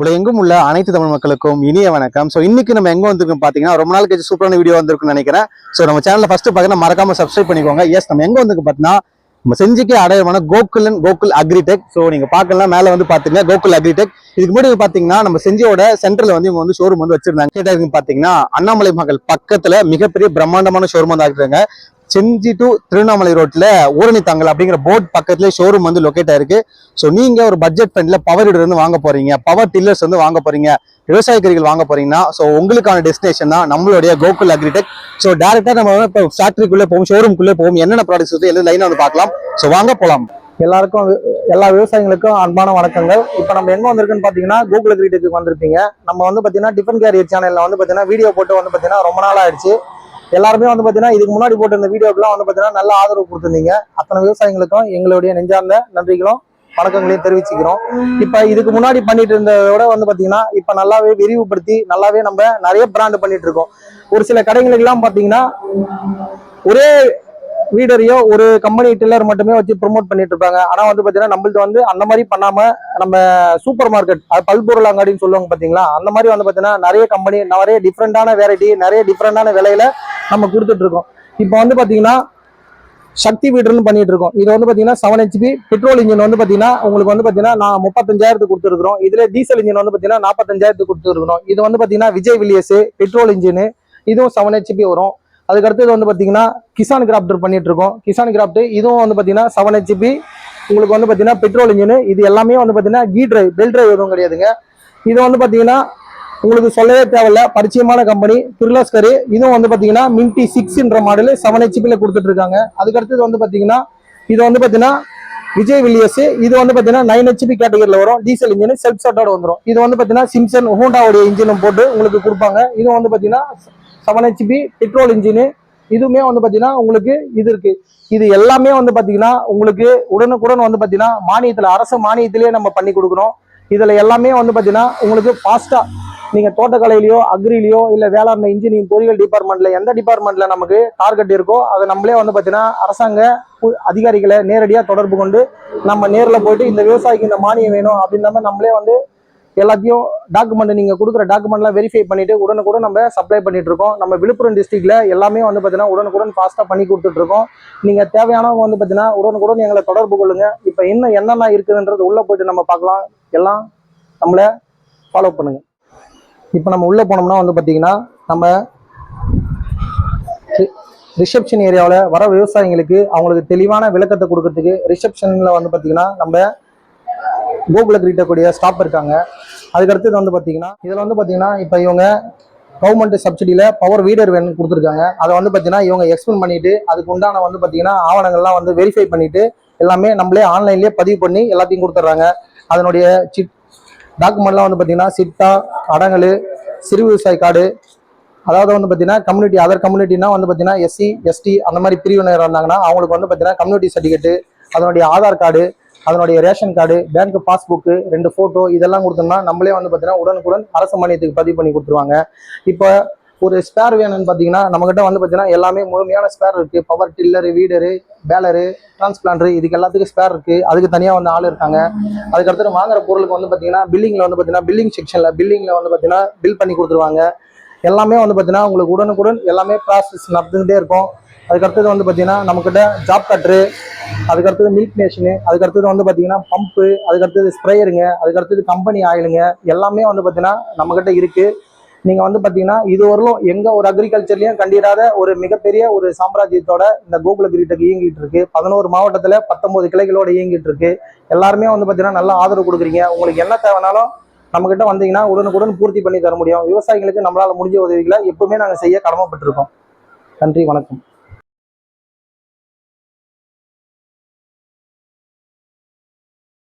உலகெங்கும் உள்ள அனைத்து தமிழ் மக்களுக்கும் இனிய வணக்கம். ஸோ இன்னைக்கு நம்ம எங்க வந்திருக்கோம் பாத்தீங்கன்னா ரொம்ப நாள் கழிச்சு சூப்பரான வீடியோ வந்திருக்குன்னு நினைக்கிறேன். ஸோ நம்ம சேனல்ல ஃபர்ஸ்ட் பாத்தீங்கன்னா மறக்காம சப்ஸ்கிரைப் பண்ணிக்கோங்க. எஸ் நம்ம எங்க வந்து பார்த்தீங்கன்னா நம்ம செஞ்சிக்கே அடையமான கோகுலன் கோகுல் அக்ரிடெக். ஸோ நீங்க பார்க்கலாம் மேல வந்து பாத்தீங்கன்னா கோகுல் அக்ரிடெக். இதுக்கு முன்னாடி பாத்தீங்கன்னா நம்ம செஞ்சியோட சென்டர்ல வந்து இவங்க வந்து ஷோரூம் வந்து வச்சிருந்தாங்க. கேட்டா இருக்கு பாத்தீங்கன்னா அண்ணாமலை மகள் பக்கத்துல மிகப்பெரிய பிரம்மாண்டமான ஷோரூம் வந்து ஆக்குறாங்க செஞ்சி டு திருவண்ணாமலை ரோட்ல ஊரணி தங்கல் அப்படிங்கிற போர்ட் பக்கத்துலேயே ஷோரூம் வந்து லொக்கேட் ஆயிருக்கு. ஸோ நீங்க ஒரு பட்ஜெட் ஃப்ரெண்ட்ல பவர் வீடு வந்து வாங்க போறீங்க பவர் டில்லர்ஸ் வந்து வாங்க போறீங்க விவசாய கறிகள் வாங்க போறீங்கன்னா ஸோ உங்களுக்கான டெஸ்டினேஷன் தான் நம்மளுடைய கோகுல் அக்ரிடெக் ஸோ டேரக்டா நம்ம வந்து இப்போ ஃபேக்டரிக்குள்ளே போவோம் ஷோரூம்குள்ளே போவோம் என்னென்ன ப்ராடக்ட்ஸ் வந்து எல்லாம் லைனாக வந்து பார்க்கலாம். ஸோ வாங்க போகலாம் எல்லாருக்கும் எல்லா விவசாயிகளுக்கும் அன்பான வணக்கங்கள். இப்போ நம்ம எங்கே வந்திருக்குன்னு பார்த்தீங்கன்னா கூகுள் கிரீட்டுக்கு வந்திருப்பீங்க. நம்ம வந்து பார்த்தீங்கன்னா டிஃபன் கேரியர் சேனலில் வந்து பார்த்தீங்கன்னா வீடியோ போட்டு வந்து பார்த்தீங்கன்னா ரொம்ப நாள் ஆயிடுச்சு. எல்லாருமே வந்து பாத்தீங்கன்னா இதுக்கு முன்னாடி போட்டு இந்த வீடியோக்கெல்லாம் வந்து பாத்தீங்கன்னா நல்ல ஆதரவு கொடுத்துருந்தீங்க. அத்தனை விவசாயிகளுக்கும் எங்களுடைய நெஞ்சார்ந்த நன்றிகளும் வணக்கங்களையும் தெரிவிச்சுக்கிறோம். இப்ப இதுக்கு முன்னாடி பண்ணிட்டு இருந்ததை விட வந்து பாத்தீங்கன்னா இப்ப நல்லாவே விரிவுபடுத்தி நல்லாவே நம்ம நிறைய பிராண்ட் பண்ணிட்டு இருக்கோம். ஒரு சில கடைகளுக்கு எல்லாம் பாத்தீங்கன்னா ஒரே வீடரையோ ஒரு கம்பெனி டில்லர் மட்டுமே வச்சு ப்ரோமோட் பண்ணிட்டு இருப்பாங்க. ஆனா வந்து பாத்தீங்கன்னா நம்மள்து வந்து அந்த மாதிரி பண்ணாம நம்ம சூப்பர் மார்க்கெட் அது பல்பொருள் அங்காடின்னு சொல்லுவாங்க பாத்தீங்களா? அந்த மாதிரி வந்து பாத்தீங்கன்னா நிறைய கம்பெனி நிறைய டிஃப்ரெண்டான வெரைட்டி நிறைய டிஃப்ரெண்டான விலையில நம்ம கொடுத்துட்டு இருக்கோம் இப்போ வந்து பாத்தீங்கன்னா சக்தி வீடர்னு பண்ணிட்டு இருக்கோம் இது வந்து பாத்தீங்கன்னா செவன் ஹெச்பி பெட்ரோல் இன்ஜின் வந்து பாத்தீங்கன்னா உங்களுக்கு வந்து பாத்தீங்கன்னா நான் முப்பத்தஞ்சாயிரத்துக்கு கொடுத்துருக்கோம் இதுல டீசல் இன்ஜின் வந்து பாத்தீங்கன்னா நாற்பத்தஞ்சாயிரத்துக்கு கொடுத்துருக்கோம் இது வந்து பாத்தீங்கன்னா விஜய் வில்லியஸ் பெட்ரோல் இன்ஜின் இதுவும் செவன் ஹெச்பி வரும் அதுக்கடுத்து வந்து பாத்தீங்கன்னா கிசான் கிராப்டர் பண்ணிட்டு இருக்கோம் கிசான் கிராப்ட் இதுவும் வந்து பாத்தீங்கன்னா செவன் ஹெச்பி உங்களுக்கு வந்து பாத்தீங்கன்னா பெட்ரோல் இன்ஜின் இது எல்லாமே வந்து பாத்தீங்கன்னா கீ டிரைவ் பெல் டிரைவ் எதுவும் கிடையாதுங்க இது வந்து பாத்தீங்கன்னா உங்களுக்கு சொல்லவே தேவையில்ல பரிச்சயமான கம்பெனி கிர்லஸ்கரு இதுவும் வந்து பார்த்தீங்கன்னா மின்டி சிக்ஸ்ன்ற மாடல் செவன் ஹெச்பியில் கொடுத்துட்டு இருக்காங்க அதுக்கு அடுத்தது வந்து பார்த்தீங்கன்னா இது வந்து பார்த்தீங்கன்னா விஜய் வில்லியஸ் இது வந்து பார்த்தீங்கன்னா நைன் ஹெச்பி கேட்டகரியில் வரும் டீசல் இன்ஜின் செல்ஃப் ஸ்டார்ட்டோட வந்துரும் இது வந்து பார்த்தீங்கன்னா சிம்சன் ஹோண்டாவுடைய இன்ஜினும் போட்டு உங்களுக்கு கொடுப்பாங்க இது வந்து பார்த்தீங்கன்னா செவன் ஹெச்பி பெட்ரோல் இன்ஜினு இதுவுமே வந்து பார்த்தீங்கன்னா உங்களுக்கு இது இருக்கு இது எல்லாமே வந்து பார்த்தீங்கன்னா உங்களுக்கு உடனுக்குடன் வந்து பார்த்தீங்கன்னா மானியத்தில் அரசு மானியத்திலேயே நம்ம பண்ணி கொடுக்குறோம் இதில் எல்லாமே வந்து பார்த்தீங்கன்னா உங்களுக்கு ஃபாஸ்ட்டாக நீங்க தோட்டக்கலையிலயோ அக்ரிலியோ இல்ல வேளாண்மை இன்ஜினியரிங் பொறியியல் டிபார்ட்மெண்ட்ல எந்த டிபார்ட்மெண்ட்ல நமக்கு டார்கெட் இருக்கோ அதை நம்மளே வந்து பாத்தீங்கன்னா அரசாங்க அதிகாரிகளை நேரடியா தொடர்பு கொண்டு நம்ம நேர்ல போயிட்டு இந்த விவசாயிக்கு இந்த மானியம் வேணும் அப்படின்ற நம்மளே வந்து எல்லாத்தையும் டாக்குமெண்ட் நீங்க கொடுக்குற டாக்குமெண்ட்லாம் வெரிஃபை பண்ணிட்டு உடனுக்குடன் நம்ம சப்ளை பண்ணிட்டு இருக்கோம். நம்ம விழுப்புரம் டிஸ்ட்ரிக்ட்ல எல்லாமே வந்து பாத்தீங்கன்னா உடனுக்குடன் ஃபாஸ்டா பண்ணி கொடுத்துட்டு இருக்கோம். நீங்க தேவையானவங்க வந்து பாத்தீங்கன்னா உடனுக்குடன் எங்களை தொடர்பு கொள்ளுங்க. இப்போ இன்னும் என்னென்ன இருக்குதுன்றது உள்ள போயிட்டு நம்ம பார்க்கலாம். எல்லாம் நம்மள ஃபாலோ பண்ணுங்க. இப்போ நம்ம உள்ளே போனோம்னா வந்து பார்த்திங்கன்னா நம்ம ரிசப்ஷன் ஏரியாவில் வர விவசாயிங்களுக்கு அவங்களுக்கு தெளிவான விளக்கத்தை கொடுக்கறதுக்கு ரிசப்ஷனில் வந்து பார்த்திங்கன்னா நம்ம கோகுல கிரீட்டக்கூடிய ஸ்டாப் இருக்காங்க. அதுக்கடுத்தது வந்து பார்த்திங்கன்னா இதில் வந்து பார்த்திங்கன்னா இப்போ இவங்க கவர்மெண்ட் சப்சிடியில் பவர் வீடர் வேணும்னு கொடுத்துருக்காங்க. அதை வந்து பார்த்தீங்கன்னா இவங்க எக்ஸ்பிளைன் பண்ணிட்டு அதுக்கு உண்டான வந்து பார்த்தீங்கன்னா ஆவணங்கள்லாம் வந்து வெரிஃபை பண்ணிவிட்டு எல்லாமே நம்மளே ஆன்லைன்லேயே பதிவு பண்ணி எல்லாத்தையும் கொடுத்துட்றாங்க அதனுடைய சிட் டாக்குமெண்ட்லாம் வந்து பார்த்தீங்கன்னா சிட்டா அடங்கல் சிறு விவசாய கார்டு அதாவது வந்து பார்த்தீங்கன்னா கம்யூனிட்டி அதர் கம்யூனிட்டினா வந்து பார்த்தீங்கன்னா எஸ்சி எஸ்டி அந்த மாதிரி பிரிவினர் இருந்தாங்கன்னா அவங்களுக்கு வந்து பார்த்தீங்கன்னா கம்யூனிட்டி சர்டிஃபிகேட்டு அதனுடைய ஆதார் கார்டு அதனுடைய ரேஷன் கார்டு பேங்க் பாஸ்புக்கு ரெண்டு ஃபோட்டோ இதெல்லாம் கொடுத்தோம்னா நம்மளே வந்து பார்த்தீங்கன்னா உடனுக்குடன் அரசு மானியத்துக்கு பதிவு பண்ணி கொடுத்துருவாங்க. இப்போ ஒரு ஸ்பேர் வேணும்னு பார்த்தீங்கன்னா நம்மகிட்ட வந்து பார்த்தீங்கன்னா எல்லாமே முழுமையான ஸ்பேர் இருக்குது power tiller weeder baler transplanter இதுக்கு எல்லாத்துக்கும் ஸ்பேர் இருக்குது அதுக்கு தனியாக வந்து ஆள் இருக்காங்க. அதுக்கடுத்து வாங்குற பொருளுக்கு வந்து பார்த்தீங்கன்னா பில்லிங்கில் வந்து பார்த்தீங்கன்னா பில்லிங் செக்ஷனில் பில்லிங்கில் வந்து பார்த்தீங்கன்னா பில் பண்ணி கொடுத்துருவாங்க. எல்லாமே வந்து பார்த்தீங்கன்னா உங்களுக்கு உடனுக்குடன் எல்லாமே ப்ராசஸ் நடந்துகிட்டே இருக்கும். அதுக்கடுத்தது வந்து பார்த்தீங்கன்னா நம்மக்கிட்ட ஜாப் கட்ரு அதுக்கடுத்தது மில்க் மேஷினு அதுக்கடுத்தது வந்து பார்த்தீங்கன்னா பம்பு அதுக்கடுத்தது ஸ்ப்ரேயருங்க அதுக்கடுத்தது கம்பெனி ஆயிலுங்க எல்லாமே வந்து பார்த்தீங்கன்னா நம்மக்கிட்ட இருக்குது நீங்கள் வந்து பார்த்தீங்கன்னா இது வரலும் எங்கே ஒரு அக்ரிகல்ச்சர்லையும் கண்டிராத ஒரு மிகப்பெரிய ஒரு சாம்ராஜ்யத்தோட இந்த கோகுல கிரீட்டக் இயங்கிட்டு இருக்கு. பதினோரு மாவட்டத்தில் பத்தொன்பது கிளைகளோட இயங்கிட்டு இருக்கு. எல்லாருமே வந்து பார்த்தீங்கன்னா நல்லா ஆதரவு கொடுக்குறீங்க. உங்களுக்கு என்ன தேவைனாலும் நம்மகிட்ட வந்தீங்கன்னா உடனுக்குடன் பூர்த்தி பண்ணி தர முடியும். விவசாயிகளுக்கு நம்மளால முடிஞ்ச உதவிகளை எப்பவுமே நாங்கள் செய்ய கடமைப்பட்டிருக்கோம். நன்றி வணக்கம்.